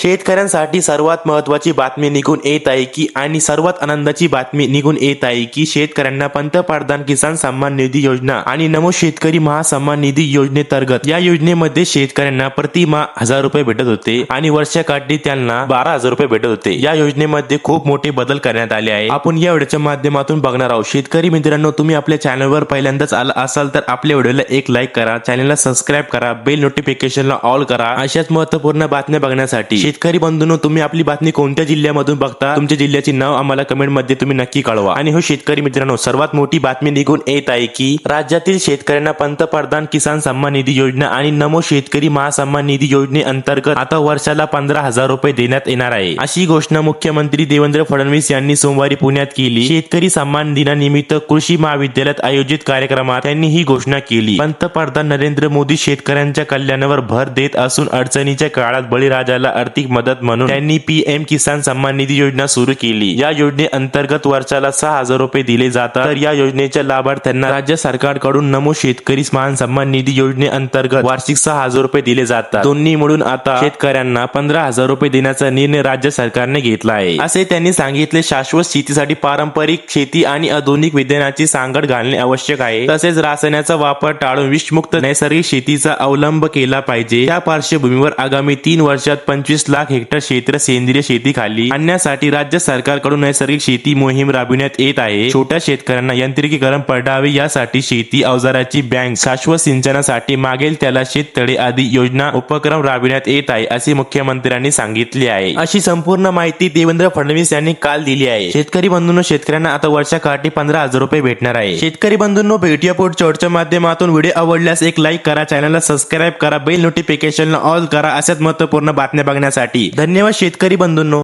शेतकऱ्यांसाठी सर्वात महत्वाची बातमी निघून येत आहे की आणि सर्वात आनंदाची बातमी निघून येत आहे की शेतकऱ्यांना पंतप्रधान किसान सन्मान निधी योजना आणि नमो शेतकरी महासन्मान निधी योजनेतर्गत या योजनेमध्ये शेतकऱ्यांना प्रतिमा हजार रुपये भेटत होते आणि वर्षाकाठी त्यांना बारा हजार रुपये भेटत होते. या योजनेमध्ये खूप मोठे बदल करण्यात आले आहे. आपण या व्हिडिओच्या माध्यमातून बघणार आहोत. शेतकरी मित्रांनो तुम्ही आपल्या चॅनलवर पहिल्यांदाच आला असाल तर आपल्या व्हिडिओला एक लाईक करा चॅनलला सबस्क्राईब करा बेल नोटिफिकेशनला ऑल करा. अशाच महत्त्वपूर्ण बातम्या बघण्यासाठी शेतकरी बंधूंनो तुम्ही आपली बातमी कोणत्या जिल्ह्यामधून बघता? तुमच्या जिल्ह्याचे नाव आम्हाला कमेंटमध्ये तुम्ही नक्की कळवा. आणि हो शेतकरी मित्रांनो सर्वात मोठी बातमी निघून येत आहे की राज्यातील शेतकऱ्यांना पंतप्रधान किसान सन्मान निधी योजना आणि नमो शेतकरी महासन्मान निधी योजनेअंतर्गत आता वर्षाला पंधरा हजार रुपये देण्यात येणार आहे. अशी घोषणा मुख्यमंत्री देवेंद्र फडणवीस यांनी सोमवारी पुण्यात केली. शेतकरी सन्मान दिनानिमित्त कृषी महाविद्यालयात आयोजित कार्यक्रमात त्यांनी ही घोषणा केली. पंतप्रधान नरेंद्र मोदी शेतकऱ्यांच्या कल्याणावर भर देत असून अडचणीच्या काळात बळीराजाला आर्थिक आर्थिक मदत म्हणून त्यांनी पीएम किसान सन्मान निधी योजना सुरू केली. या योजनेअंतर्गत वर्षाला सहा हजार रुपये दिले जातात. तर या योजनेच्या लाभार्थ्यांना राज्य सरकारकडून नमो शेतकरी मान सन्मान निधी योजनेअंतर्गत वार्षिक सहा हजार रुपये दिले जातात. दोन्ही मिळून आता शेतकऱ्यांना पंधरा हजार रुपये देण्याचा निर्णय राज्य सरकारने घेतला आहे. असे त्यांनी सांगितले शाश्वत शेतीसाठी पारंपरिक शेती आणि आधुनिक विज्ञानाची सांगड घालणे आवश्यक आहे. तसेच रासायनाचा वापर टाळून विषमुक्त नैसर्गिक शेतीचा अवलंब केला पाहिजे. त्या पार्श्वभूमीवर आगामी तीन वर्षात पंचवीस लाख हेक्टर क्षेत्र सेंद्रिय शेती खाली आणण्यासाठी राज्य सरकारकडून नैसर्गिक शेती मोहीम राबविण्यात येत आहे. छोट्या शेतकऱ्यांना यांत्रिकीकरण पडावे यासाठी शेती अवजाराची बँक शाश्वत सिंचनासाठी मागेल त्याला शेततळे आदी योजना उपक्रम राबविण्यात येत आहे असे मुख्यमंत्र्यांनी सांगितले आहे. अशी संपूर्ण माहिती देवेंद्र फडणवीस यांनी काल दिली आहे. शेतकरी बंधूंनो शेतकऱ्यांना आता वर्षाकाठी पंधरा हजार रुपये भेटणार आहे. शेतकरी बंधूंनो भेटूया पुढच्या चर्चेच्या माध्यमातून व्हिडिओ आवडल्यास एक लाईक करा चॅनलला सबस्क्राईब करा बेल नोटिफिकेशनला ऑल करा अशाच महत्त्वपूर्ण बातम्या बघण्यासाठी. धन्यवाद शेतकरी बंधूंनो.